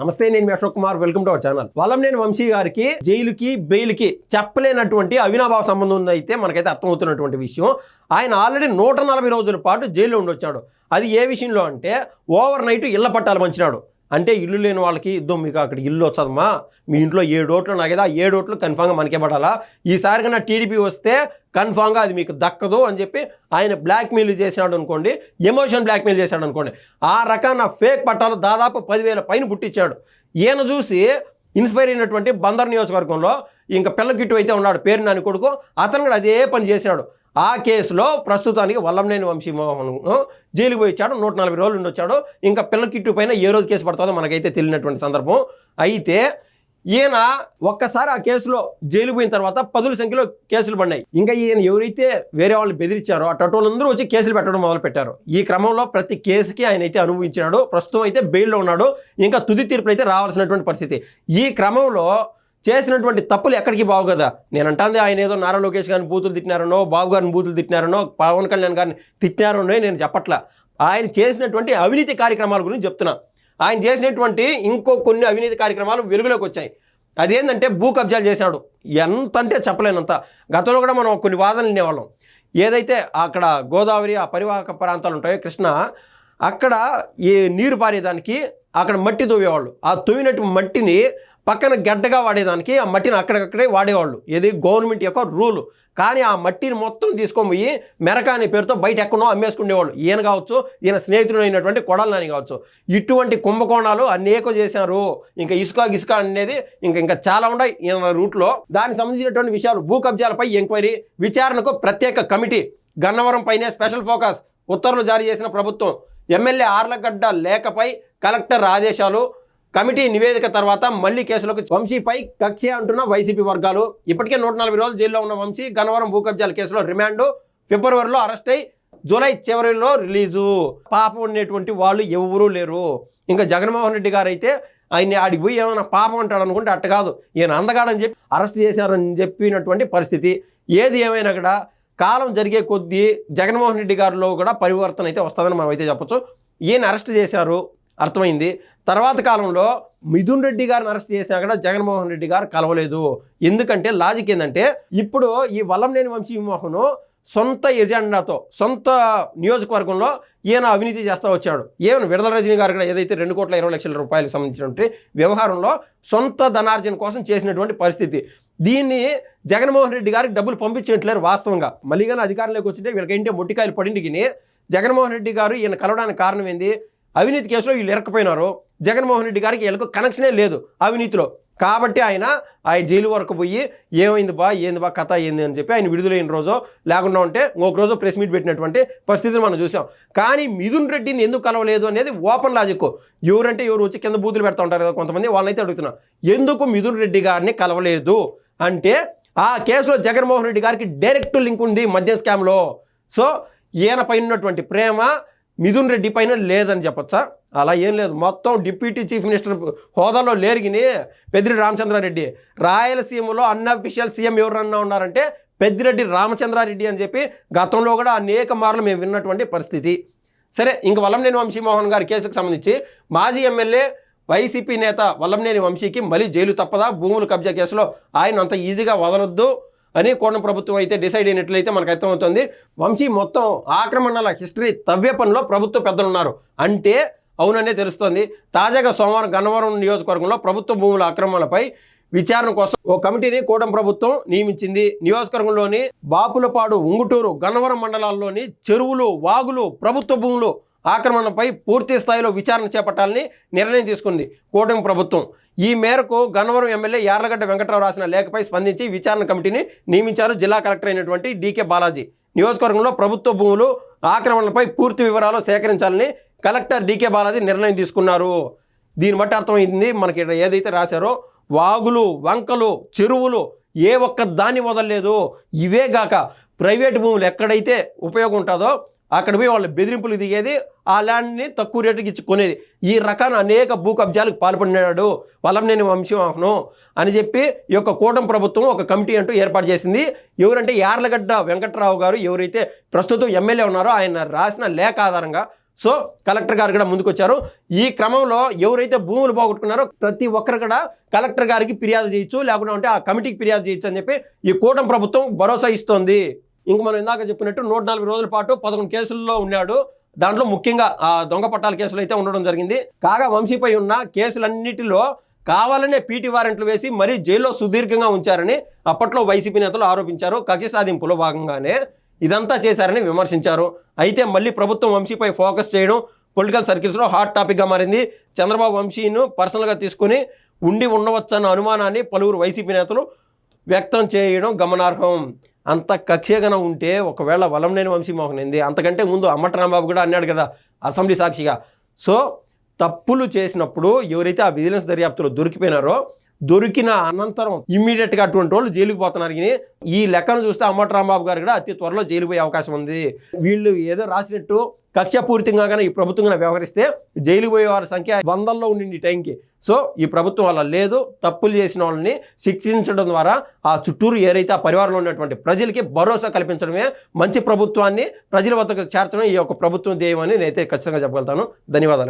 నమస్తే నేను మీ Ashok Kumar. Welcome to our channel Vallabhaneni Vamsi గారికి జైలుకి బెయిల్కి చెప్పలేనటువంటి అవినాభావ సంబంధం ఉంది అయితే మనకైతే అర్థమవుతున్నటువంటి విషయం. ఆయన ఆల్రెడీ నూట నలభై రోజుల పాటు జైల్లో ఉండొచ్చాడు. అది ఏ విషయంలో అంటే ఓవర్ నైట్ ఇళ్ళ పట్టాలు మంచినాడు అంటే ఇల్లు లేని వాళ్ళకి ఇద్దాం మీకు అక్కడ ఇల్లు వచ్చదమ్మా. మీ ఇంట్లో ఏడు ఓట్లు నాగేదా ఏడు ఓట్లు కన్ఫామ్గా మనకే పడాలా? ఈసారి కన్నా టీడీపీ వస్తే కన్ఫామ్గా అది మీకు దక్కదు అని చెప్పి ఆయన బ్లాక్మెయిల్ చేసినాడు అనుకోండి ఎమోషన్ బ్లాక్మెయిల్ చేశాడు అనుకోండి ఆ రకాన ఫేక్ పట్టాలు దాదాపు పదివేల పైన పుట్టించాడు. ఈయన చూసి ఇన్స్పైర్ అయినటువంటి బందర్ నియోజకవర్గంలో ఇంకా పిల్లకిట్టు అయితే ఉన్నాడు పేరు నాని కొడుకు అతను కూడా అదే పని చేసినాడు. ఆ కేసులో ప్రస్తుతానికి వల్లంనేని వంశీమోహన్ జైలుకు పోయి ఇచ్చాడు నూట నలభై రోజులు ఉండొచ్చాడు ఇంకా పిల్ల కిట్టు పైన ఏ రోజు కేసు పడుతుందో మనకైతే తెలియనటువంటి సందర్భం. అయితే ఈయన ఒక్కసారి ఆ కేసులో జైలు పోయిన తర్వాత పదుల సంఖ్యలో కేసులు పడినాయి. ఇంకా ఈయన ఎవరైతే వేరే వాళ్ళు బెదిరించారో అటోళ్ళందరూ వచ్చి కేసులు పెట్టడం మొదలు పెట్టారు ఈ క్రమంలో ప్రతి కేసుకి ఆయన అయితే అనుభవించినాడు ప్రస్తుతం అయితే బెయిల్లో ఉన్నాడు ఇంకా తుది తీర్పులు అయితే రావాల్సినటువంటి పరిస్థితి. ఈ క్రమంలో చేసినటువంటి తప్పులు ఎక్కడికి బావు కదా? నేను అంటాంది ఆయన ఏదో నారా లోకేష్ గారిని బూతులు తిట్టినారనో బాబు గారిని బూతులు తిట్టినారనో పవన్ కళ్యాణ్ గారిని తిట్టినారనో నేను చెప్పట్లా. ఆయన చేసినటువంటి అవినీతి కార్యక్రమాల గురించి చెప్తున్నా. ఆయన చేసినటువంటి ఇంకో కొన్ని అవినీతి కార్యక్రమాలు వెలుగులోకి వచ్చాయి. అదేంటంటే భూ కబ్జాలు చేశాడు. ఎంత అంటే చెప్పలేనంత. గతంలో కూడా మనం కొన్ని వాదనలు వినేవాళ్ళం. ఏదైతే అక్కడ గోదావరి ఆ పరివాహక ప్రాంతాలు ఉంటాయో కృష్ణ అక్కడ ఈ నీరు పారేదానికి అక్కడ మట్టి తవ్వేవాళ్ళు ఆ తవ్వినట్టు మట్టిని పక్కన గడ్డగా వాడేదానికి ఆ మట్టిని అక్కడికక్కడే వాడేవాళ్ళు. ఇది గవర్నమెంట్ యొక్క రూల్. కానీ ఆ మట్టిని మొత్తం తీసుకొని పోయి మెరక అనే పేరుతో బయట ఎక్కడో అమ్మేసుకునేవాళ్ళు. ఈయన కావచ్చు ఈయన స్నేహితుడు అయినటువంటి కొడాలి నాని కావచ్చు. ఇటువంటి కుంభకోణాలు అనేక చేశారు. ఇంకా ఇసుక గిసుక అనేది ఇంకా ఇంకా చాలా ఉన్నాయి ఈయన రూట్లో. దానికి సంబంధించినటువంటి విషయాలు భూ కబ్జాలపై ఎంక్వైరీ విచారణకు ప్రత్యేక కమిటీ గన్నవరం పైనే స్పెషల్ ఫోకస్ ఉత్తర్వులు జారీ చేసిన ప్రభుత్వం ఎమ్మెల్యే ఆర్లగడ్డ లేఖపై కలెక్టర్ ఆదేశాలు కమిటీ నివేదిక తర్వాత మళ్ళీ కేసులకు వంశీపై కక్ష అంటున్న వైసీపీ వర్గాలు. ఇప్పటికే నూట నలభై రోజులు జైల్లో ఉన్న వంశీ గన్నవరం భూ కబ్జాల కేసులో రిమాండ్. ఫిబ్రవరిలో అరెస్ట్ అయి జూలై చివరిలో రిలీజు. పాపం ఉండేటువంటి వాళ్ళు ఎవరూ లేరు. ఇంకా జగన్మోహన్ రెడ్డి గారు అయితే ఆయన్ని ఆడికి పోయి ఏమైనా పాపం అంటాడు అనుకుంటే అట్ట కాదు. ఈయన అందగాడని చెప్పి అరెస్ట్ చేశారని చెప్పినటువంటి పరిస్థితి. ఏది ఏమైనా కూడా కాలం జరిగే కొద్దీ జగన్మోహన్ రెడ్డి గారిలో కూడా పరివర్తన అయితే వస్తుందని మనం అయితే చెప్పొచ్చు. ఈయన అరెస్ట్ చేశారు. అర్థమైంది. తర్వాత కాలంలో మిథున్ రెడ్డి గారిని అరెస్ట్ చేసినా కూడా జగన్మోహన్ రెడ్డి గారు కలవలేదు. ఎందుకంటే లాజిక్ ఏంటంటే ఇప్పుడు ఈ వల్లంనేని వంశీమోహను సొంత ఎజెండాతో సొంత నియోజకవర్గంలో ఈయన అవినీతి చేస్తూ వచ్చాడు. ఏమైనా విడదల రజనీ గారు కూడా ఏదైతే రెండు కోట్ల ఇరవై లక్షల రూపాయలకు సంబంధించినటువంటి వ్యవహారంలో సొంత ధనార్జన కోసం చేసినటువంటి పరిస్థితి. దీన్ని జగన్మోహన్ రెడ్డి గారికి డబ్బులు పంపించినట్లేరు వాస్తవంగా. మళ్ళీగానే అధికారంలోకి వచ్చింటే వీళ్ళకేంటి మొట్టికాయలు పడింటికి జగన్మోహన్ రెడ్డి గారు ఈయన కలవడానికి కారణం ఏంది? అవినీతి కేసులో వీళ్ళు ఇరకపోయినారు జగన్మోహన్ రెడ్డి గారికి వీళ్ళకు కనెక్షనే లేదు అవినీతిలో. కాబట్టి ఆయన ఆయన జైలు వరకు పోయి ఏమైంది బా ఏంది బా కథ ఏంది అని చెప్పి ఆయన విడుదలైన రోజు లేకుండా ఉంటే ఒక రోజు ప్రెస్ మీట్ పెట్టినటువంటి పరిస్థితిని మనం చూసాం. కానీ మిథున్ రెడ్డిని ఎందుకు కలవలేదు అనేది ఓపెన్ లాజిక్ ఎవరంటే ఎవరు వచ్చి కింద బూతులు పెడతా ఉంటారు కదా కొంతమంది వాళ్ళనైతే అడుగుతున్నా. ఎందుకు మిథున్ రెడ్డి గారిని కలవలేదు? అంటే ఆ కేసులో జగన్మోహన్ రెడ్డి గారికి డైరెక్ట్ లింక్ ఉంది మద్య స్కామ్లో సో ఈయన పైన ఉన్నటువంటి ప్రేమ మిథున్ రెడ్డి పైన లేదని చెప్పొచ్చా? అలా ఏం లేదు. మొత్తం డిప్యూటీ చీఫ్ మినిస్టర్ హోదాలో లేరిగిని పెద్దిరెడ్డి రామచంద్రారెడ్డి. రాయలసీమలో అన్అఫీషియల్ సీఎం ఎవరన్నా ఉన్నారంటే పెద్దిరెడ్డి రామచంద్రారెడ్డి అని చెప్పి గతంలో కూడా అనేక మార్లు మేము విన్నటువంటి పరిస్థితి. సరే ఇంక వల్లంనేని వంశీమోహన్ గారి కేసుకు సంబంధించి మాజీ ఎమ్మెల్యే వైసీపీ నేత వల్లంనేని వంశీకి మళ్ళీ జైలు తప్పదా? భూములు కబ్జా కేసులో ఆయన అంత ఈజీగా వదలొద్దు. అని కోణం ప్రభుత్వం అయితే డిసైడ్ అయినట్లయితే మనకు అర్థమవుతుంది. వంశీ మొత్తం ఆక్రమణల హిస్టరీ తవ్వే పనిలో ప్రభుత్వ పెద్దలు ఉన్నారు. అంటే అవుననే తెలుస్తోంది. తాజాగా సోమవారం గన్నవరం నియోజకవర్గంలో ప్రభుత్వ భూముల ఆక్రమణలపై విచారణ కోసం ఓ కమిటీని కూటమి ప్రభుత్వం నియమించింది. నియోజకవర్గంలోని బాపులపాడు ఉంగుటూరు గన్నవరం మండలాల్లోని చెరువులు వాగులు ప్రభుత్వ భూములు ఆక్రమణపై పూర్తి స్థాయిలో విచారణ చేపట్టాలని నిర్ణయం తీసుకుంది కూటమి ప్రభుత్వం. ఈ మేరకు గన్నవరం ఎమ్మెల్యే యార్లగడ్డ వెంకట్రావు రాసిన లేఖపై స్పందించి విచారణ కమిటీని నియమించారు జిల్లా కలెక్టర్ అయినటువంటి డీకే బాలాజీ. నియోజకవర్గంలో ప్రభుత్వ భూములు ఆక్రమణలపై పూర్తి వివరాలు సేకరించాలని కలెక్టర్ డీకే బాలాజీ నిర్ణయం తీసుకున్నారు. దీన్ని బట్టి అర్థమైంది మనకి ఇక్కడ ఏదైతే రాశారో వాగులు వంకలు చెరువులు ఏ ఒక్క దాన్ని వదలలేదు. ఇవే గాక ప్రైవేట్ భూములు ఎక్కడైతే ఉపయోగం ఉంటుందో అక్కడ పోయి వాళ్ళు బెదిరింపులు దిగేది ఆ ల్యాండ్ని తక్కువ రేటుకి ఇచ్చి కొనేది. ఈ రకాన అనేక భూ కబ్జాలకు పాల్పడినాడు వలంనేని వంశీవాహనం అని చెప్పి ఈ యొక్క కూటమి ప్రభుత్వం ఒక కమిటీ అంటూ ఏర్పాటు చేసింది. ఎవరంటే యార్లగడ్డ వెంకట్రావు గారు ఎవరైతే ప్రస్తుతం ఎమ్మెల్యే ఉన్నారో ఆయన రాసిన లేఖ ఆధారంగా. సో కలెక్టర్ గారు కూడా ముందుకొచ్చారు. ఈ క్రమంలో ఎవరైతే భూములు పోగొట్టుకున్నారో ప్రతి ఒక్కరు కూడా కలెక్టర్ గారికి ఫిర్యాదు చేయొచ్చు లేకుండా ఉంటే ఆ కమిటీకి ఫిర్యాదు చేయొచ్చు అని చెప్పి ఈ కూటమి ప్రభుత్వం భరోసా ఇస్తోంది. ఇంక మనం ఇందాక చెప్పినట్టు నూట నలభై రోజుల పాటు పదకొండు కేసుల్లో ఉన్నాడు. దాంట్లో ముఖ్యంగా ఆ దొంగ పట్టాల కేసులు అయితే ఉండడం జరిగింది. కాగా వంశీపై ఉన్న కేసులన్నిటిలో కావాలనే పీటీ వారెంట్లు వేసి మరీ జైల్లో సుదీర్ఘంగా ఉంచారని అప్పట్లో వైసీపీ నేతలు ఆరోపించారు. కక్ష సాధింపులో భాగంగానే ఇదంతా చేశారని విమర్శించారు. అయితే మళ్ళీ ప్రభుత్వం వంశీపై ఫోకస్ చేయడం పొలిటికల్ సర్కిల్స్లో హాట్ టాపిక్గా మారింది. చంద్రబాబు వంశీను పర్సనల్గా తీసుకుని ఉండి ఉండవచ్చన్న అనుమానాన్ని పలువురు వైసీపీ నేతలు వ్యక్తం చేయడం గమనార్హం. అంత కక్షేగన ఉంటే ఒకవేళ వలంనేని వంశీమోహన్ ఏంది? అంతకంటే ముందు అమ్మట రాంబాబు కూడా అన్నాడు కదా అసెంబ్లీ సాక్షిగా. సో తప్పులు చేసినప్పుడు ఎవరైతే ఆ విజిలెన్స్ దర్యాప్తులో దొరికిపోయినారో దొరికిన అనంతరం ఇమ్మీడియట్గా అటువంటి వాళ్ళు జైలుకి పోతున్నారు. కానీ ఈ లెక్కను చూస్తే అమ్మటి రాంబాబు గారు కూడా అతి త్వరలో జైలు పోయే అవకాశం ఉంది. వీళ్ళు ఏదో రాసినట్టు కక్షపూరితంగా కానీ ఈ ప్రభుత్వంగా వ్యవహరిస్తే జైలు పోయే వారి సంఖ్య వందల్లో ఉండింది ఈ టైంకి. సో ఈ ప్రభుత్వం వల్ల లేదు. తప్పులు చేసిన వాళ్ళని శిక్షించడం ద్వారా ఆ చుట్టూరు ఏదైతే ఆ పరివారంలో ఉన్నటువంటి ప్రజలకి భరోసా కల్పించడమే మంచి ప్రభుత్వాన్ని ప్రజల వద్దకు చేర్చడం ఈ యొక్క ప్రభుత్వం ధ్యేయం అని నేనైతే ఖచ్చితంగా చెప్పగలుగుతాను. ధన్యవాదాలు.